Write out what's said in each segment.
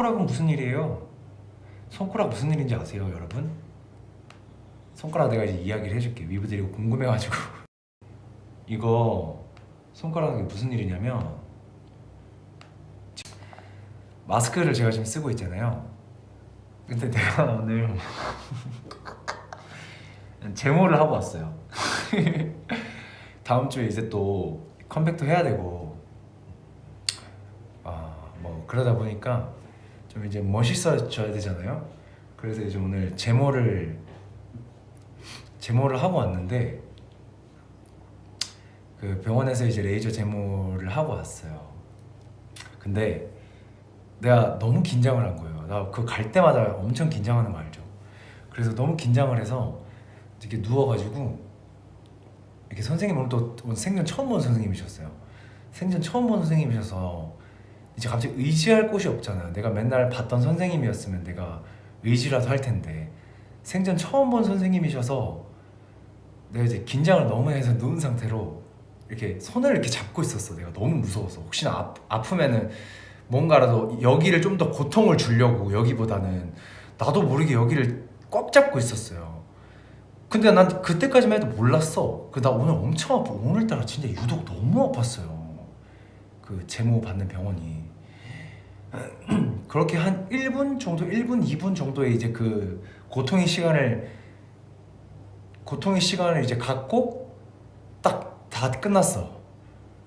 손가락은 무슨 일이에요? 손가락 무슨 일인지 아세요, 여러분? 손가락 내가 이제 이야기를 해줄게. 위브들이 궁금해가지고 이거 손가락이 무슨 일이냐면 마스크를 제가 지금 쓰고 있잖아요. 근데 내가 오늘 제모를 하고 왔어요. 다음 주에 이제 또 컴백도 해야 되고 아 뭐 그러다 보니까 좀 이제 멋있어져야 되잖아요. 그래서 이제 오늘 제모를 제모를 하고 왔는데 그 병원에서 이제 레이저 제모를 하고 왔어요. 근데 내가 너무 긴장을 한 거예요. 나 그 갈 때마다 엄청 긴장하는 거 알죠? 그래서 너무 긴장을 해서 이렇게 누워가지고 이렇게 선생님 오늘 또 생전 처음 본 선생님이셨어요. 생전 처음 본 선생님이셔서 이제 갑자기 의지할 곳이 없잖아요. 내가 맨날 봤던 선생님이었으면 내가 의지라도 할 텐데 생전 처음 본 선생님이셔서 내가 이제 긴장을 너무 해서 누운 상태로 이렇게 손을 이렇게 잡고 있었어. 내가 너무 무서워서 혹시나 아, 아프면은 뭔가라도 여기를 좀 더 고통을 주려고 여기보다는 나도 모르게 여기를 꽉 잡고 있었어요. 근데 난 그때까지만 해도 몰랐어. 그 나 오늘 엄청 아파. 오늘따라 진짜 유독 너무 아팠어요. 그 제모 받는 병원이 그렇게 한 1분 정도, 1분, 2분 정도의 이제 그 고통의 시간을 고통의 시간을 이제 갖고 딱 다 끝났어.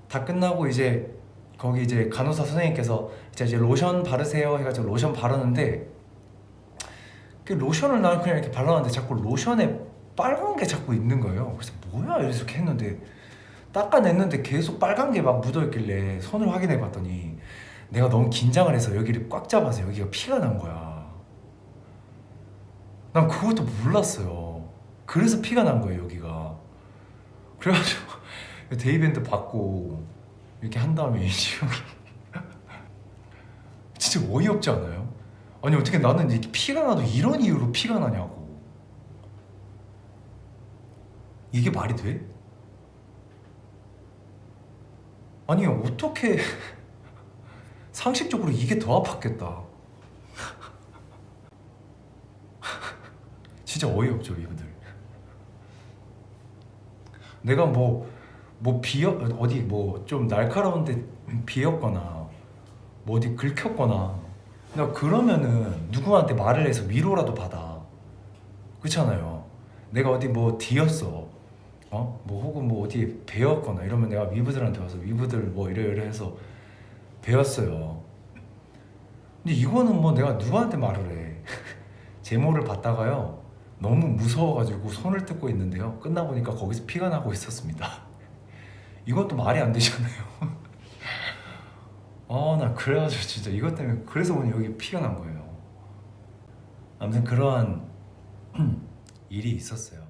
다 끝나고 이제 거기 이제 간호사 선생님께서 이제 이제 로션 바르세요 해가지고 로션 바르는데 그 로션을 나는 그냥 이렇게 발랐는데 자꾸 로션에 빨간 게 자꾸 있는 거예요. 그래서 뭐야 이렇게 했는데 닦아냈는데 계속 빨간 게 막 묻어있길래 손을 확인해 봤더니 내가 너무 긴장을 해서 여기를 꽉 잡아서 여기가 피가 난 거야. 난 그것도 몰랐어요. 그래서 피가 난 거예요 여기가. 그래가지고 데이밴드 받고 이렇게 한 다음에 여기 진짜 어이없지 않아요? 아니 어떻게 나는 이렇게 피가 나도 이런 이유로 피가 나냐고. 이게 말이 돼? 아니 어떻게 상식적으로 이게 더 아팠겠다. 진짜 어이없죠 이분들. 내가 뭐뭐 비어 어디 뭐 좀 날카로운데 비었거나 뭐 어디 긁혔거나 나 그러면은 누구한테 말을 해서 위로라도 받아 그렇잖아요 내가 어디 뭐 뒤었어 어? 뭐 혹은 뭐 어디 베었거나 이러면 내가 위부들한테 와서 위부들 뭐 이래 이래 해서 배웠어요. 근데 이거는 뭐 내가 누구한테 말을 해? 제모를 받다가요 너무 무서워가지고 손을 뜯고 있는데요. 끝나 보니까 거기서 피가 나고 있었습니다. 이것도 말이 안 되잖아요. 아 나 그래가지고 진짜 이것 때문에 그래서 오늘 여기 피가 난 거예요. 아무튼 그러한 일이 있었어요